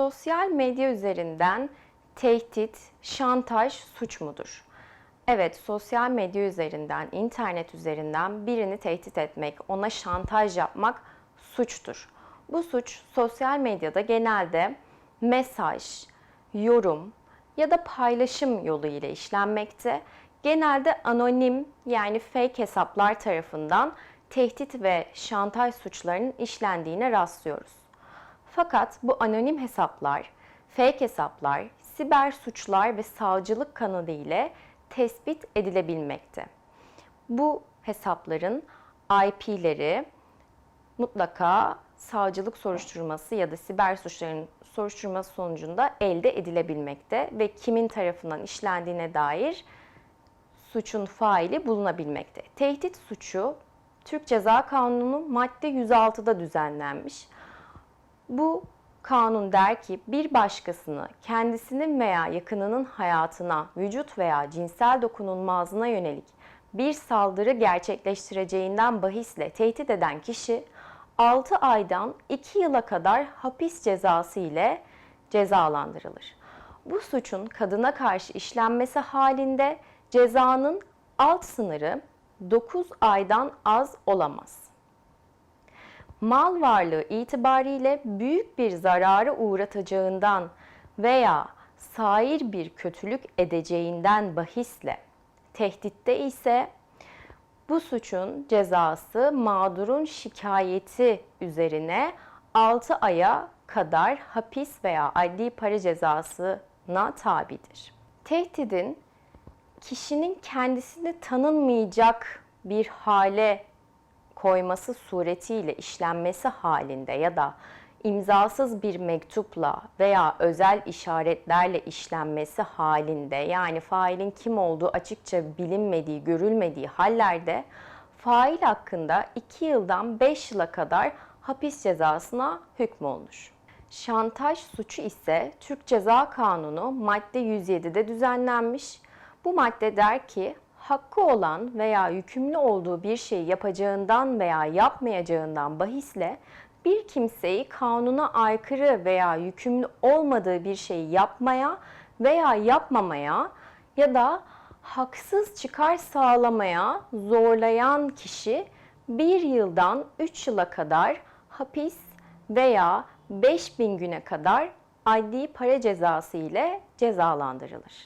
Sosyal medya üzerinden tehdit, şantaj suç mudur? Evet, sosyal medya üzerinden, internet üzerinden birini tehdit etmek, ona şantaj yapmak suçtur. Bu suç sosyal medyada genelde mesaj, yorum ya da paylaşım yolu ile işlenmekte. Genelde anonim yani fake hesaplar tarafından tehdit ve şantaj suçlarının işlendiğine rastlıyoruz. Fakat bu anonim hesaplar, fake hesaplar, siber suçlar ve savcılık kanalı ile tespit edilebilmekte. Bu hesapların IP'leri mutlaka savcılık soruşturması ya da siber suçların soruşturması sonucunda elde edilebilmekte ve kimin tarafından işlendiğine dair suçun faili bulunabilmekte. Tehdit suçu Türk Ceza Kanunu madde 106'da düzenlenmiş. Bu kanun der ki bir başkasını kendisinin veya yakınının hayatına, vücut veya cinsel dokunulmazlığına yönelik bir saldırı gerçekleştireceğinden bahisle tehdit eden kişi 6 aydan 2 yıla kadar hapis cezası ile cezalandırılır. Bu suçun kadına karşı işlenmesi halinde cezanın alt sınırı 9 aydan az olamaz mal varlığı itibariyle büyük bir zararı uğratacağından veya sair bir kötülük edeceğinden bahisle tehditte ise bu suçun cezası mağdurun şikayeti üzerine 6 aya kadar hapis veya adli para cezasına tabidir. Tehdidin kişinin kendisini tanınmayacak bir hale koyması suretiyle işlenmesi halinde ya da imzasız bir mektupla veya özel işaretlerle işlenmesi halinde yani failin kim olduğu açıkça bilinmediği, görülmediği hallerde fail hakkında 2 yıldan 5 yıla kadar hapis cezasına hükmolunur. Şantaj suçu ise Türk Ceza Kanunu madde 107'de düzenlenmiş. Bu madde der ki hakkı olan veya yükümlü olduğu bir şeyi yapacağından veya yapmayacağından bahisle bir kimseyi kanuna aykırı veya yükümlü olmadığı bir şeyi yapmaya veya yapmamaya ya da haksız çıkar sağlamaya zorlayan kişi bir yıldan 3 yıla kadar hapis veya 5000 güne kadar adli para cezası ile cezalandırılır.